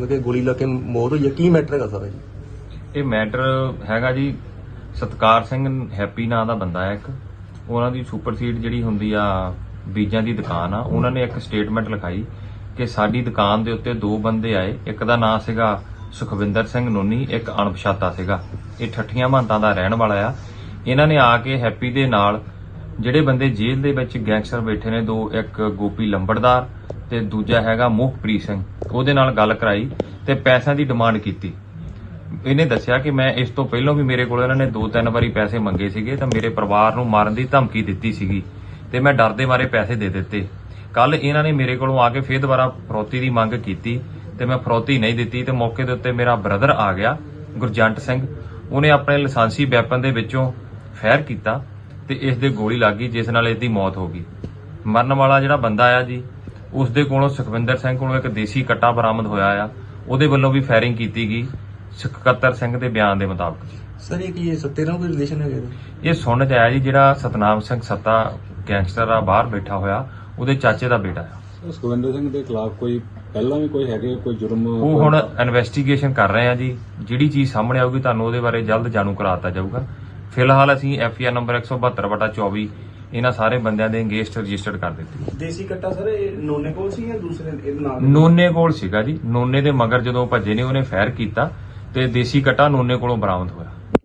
ਕਹਿੰਦੇ ਕਿ ਗੋਲੀ ਲੱਗ ਕੇ ਮੌਤ ਹੋਈ ਹੈ। ਕੀ ਮੈਟਰ ਹੈਗਾ ਸਾਰਾ ਜੀ? ਇਹ ਮੈਟਰ ਹੈਗਾ ਜੀ, ਸਤਕਾਰ ਸਿੰਘ ਹੈਪੀ ਨਾਂ ਦਾ ਬੰਦਾ ਹੈ ਇੱਕ। ਉਹਨਾਂ ਦੀ ਸੁਪਰ ਸੀਡ ਜਿਹੜੀ ਹੁੰਦੀ ਆ, ਬੀਜਾਂ ਦੀ ਦੁਕਾਨ ਆ। ਉਹਨਾਂ ਨੇ ਇੱਕ ਸਟੇਟਮੈਂਟ ਲਿਖਾਈ ਕਿ ਸਾਡੀ ਦੁਕਾਨ ਦੇ ਉੱਤੇ ਦੋ ਬੰਦੇ ਆਏ। ਇੱਕ ਦਾ ਨਾਂ ਸੀਗਾ ਸੁਖਵਿੰਦਰ ਸਿੰਘ ਨੋਨੀ, ਇੱਕ ਅਣਪਛਾਤਾ ਸੀਗਾ। ਇਹ ਠੱਠੀਆਂ ਮਹੰਤਾਂ ਦਾ ਰਹਿਣ ਵਾਲਾ ਆ। ਇਹਨਾਂ ਨੇ ਆ ਕੇ ਹੈਪੀ ਦੇ ਨਾਲ ਜਿਹੜੇ ਬੰਦੇ ਜੇਲ੍ਹ ਦੇ ਵਿੱਚ ਗੈਂਗਸਟਰ ਬੈਠੇ ਨੇ, ਦੋ, ਇੱਕ ਗੋਪੀ ਲੰਬੜਦਾਰ ਤੇ ਦੂਜਾ ਹੈਗਾ ਮੋਹਪ੍ਰੀਤ ਸਿੰਘ। ਉਹਦੇ ਨਾਲ ਗੱਲ ਕਰਾਈ ਤੇ ਪੈਸਿਆਂ ਦੀ ਡਿਮਾਂਡ ਕੀਤੀ। ਇਹਨੇ ਦੱਸਿਆ ਕਿ ਮੈਂ ਇਸ ਤੋਂ ਪਹਿਲਾਂ ਵੀ ਮੇਰੇ ਕੋਲ ਇਹਨਾਂ ਨੇ ਦੋ ਤਿੰਨ ਵਾਰੀ ਪੈਸੇ ਮੰਗੇ ਸੀਗੇ ਤਾਂ ਮੇਰੇ ਪਰਿਵਾਰ ਨੂੰ ਮਾਰਨ ਦੀ ਧਮਕੀ ਦਿੱਤੀ ਸੀਗੀ ਤੇ ਮੈਂ ਡਰ ਦੇ ਮਾਰੇ ਪੈਸੇ ਦੇ ਦਿੱਤੇ। ਕੱਲ ਇਹਨਾਂ ਨੇ ਮੇਰੇ ਕੋਲੋਂ ਆ ਕੇ ਫੇਰ ਦੁਬਾਰਾ ਫਰੋਤੀ ਦੀ ਮੰਗ ਕੀਤੀ ਤੇ ਮੈਂ ਫਰੋਤੀ ਨਹੀਂ ਦਿੱਤੀ ਤੇ ਮੌਕੇ ਦੇ ਉੱਤੇ ਮੇਰਾ ਬ੍ਰਦਰ ਆ ਗਿਆ, ਗੁਰਜੰਟ ਸਿੰਘ। ਉਹਨੇ ਆਪਣੇ ਲਾਇਸੈਂਸੀ ਵੈਪਨ ਦੇ ਵਿੱਚੋਂ ਫਾਇਰ ਕੀਤਾ ਤੇ ਇਸ ਦੇ ਗੋਲੀ ਲੱਗ ਗਈ, ਜਿਸ ਨਾਲ ਇਸ ਦੀ ਮੌਤ ਹੋ ਗਈ। ਮਰਨ ਵਾਲਾ ਜਿਹੜਾ ਬੰਦਾ ਆ ਜੀ ਉਸ ਦੇ ਕੋਲੋਂ ਸੁਖਵਿੰਦਰ ਸਿੰਘ ਕੋਲੋਂ ਇੱਕ ਦੇਸੀ ਕੱਟਾ ਬਰਾਮਦ ਹੋਇਆ ਆ। ਉਹਦੇ ਵੱਲੋਂ ਵੀ ਫਾਇਰਿੰਗ ਕੀਤੀ ਗਈ। ਸਕੱਤਰ ਸਿੰਘ ਦੇ ਬਿਆਨ ਦੇ ਮੁਤਾਬਕ ਸਰ ਇਹ ਕੀ ਇਹ ਸੱਤੇ ਨਾਲ ਕੋਈ ਰਿਲੇਸ਼ਨ ਹੈਗਾ ਇਹਦਾ? ਇਹ ਸੁਣਨ ਚ ਆਇਆ ਜੀ ਜਿਹੜਾ ਸਤਨਾਮ ਸਿੰਘ ਸੱਤਾ ਗੈਂਗਸਟਰ ਆ ਬਾਹਰ ਬੈਠਾ ਹੋਇਆ ਉਹਦੇ ਚਾਚੇ ਦਾ ਬੇਟਾ ਆ। ਸੁਖਵਿੰਦਰ ਸਿੰਘ ਦੇ ਖਿਲਾਫ ਕੋਈ ਪਹਿਲਾਂ ਵੀ ਕੋਈ ਹੈਗੇ ਕੋਈ ਜੁਰਮ ਉਹ ਹੁਣ ਇਨਵੈਸਟੀਗੇਸ਼ਨ ਕਰ ਰਹੇ ਆ ਜੀ। ਜਿਹੜੀ ਚੀਜ਼ ਸਾਹਮਣੇ ਆਊਗੀ ਤੁਹਾਨੂੰ ਉਹਦੇ ਬਾਰੇ ਜਲਦ ਜਾਣੂ ਕਰਾਤਾ ਜਾਊਗਾ। ਫਿਲਹਾਲ ਅਸੀਂ ਐਫਆਰ ਨੰਬਰ 172/24 ਇਹਨਾਂ ਸਾਰੇ ਬੰਦਿਆਂ ਦੇ ਅਗੇਂਸਟ ਰਜਿਸਟਰਡ ਕਰ ਦਿੱਤੀ। ਦੇਸੀ ਕੱਟਾ ਸਰ ਇਹ ਨੋਨੇ ਕੋਲ ਸੀ ਜਾਂ ਦੂਸਰੇ ਇਹਦੇ ਨਾਲ? ਨੋਨੇ ਕੋਲ ਸੀਗਾ ਜੀ। ਨੋਨੇ ਦੇ ਮਗਰ ਜਦੋਂ ਭੱਜੇ ਨੇ ਉਹਨੇ ਫਾਇਰ ਕੀਤਾ ਤੇ ਦੇਸੀ ਕਟਾ ਨੋਨੇ ਕੋਲੋਂ ਬਰਾਮਦ ਹੋਇਆ।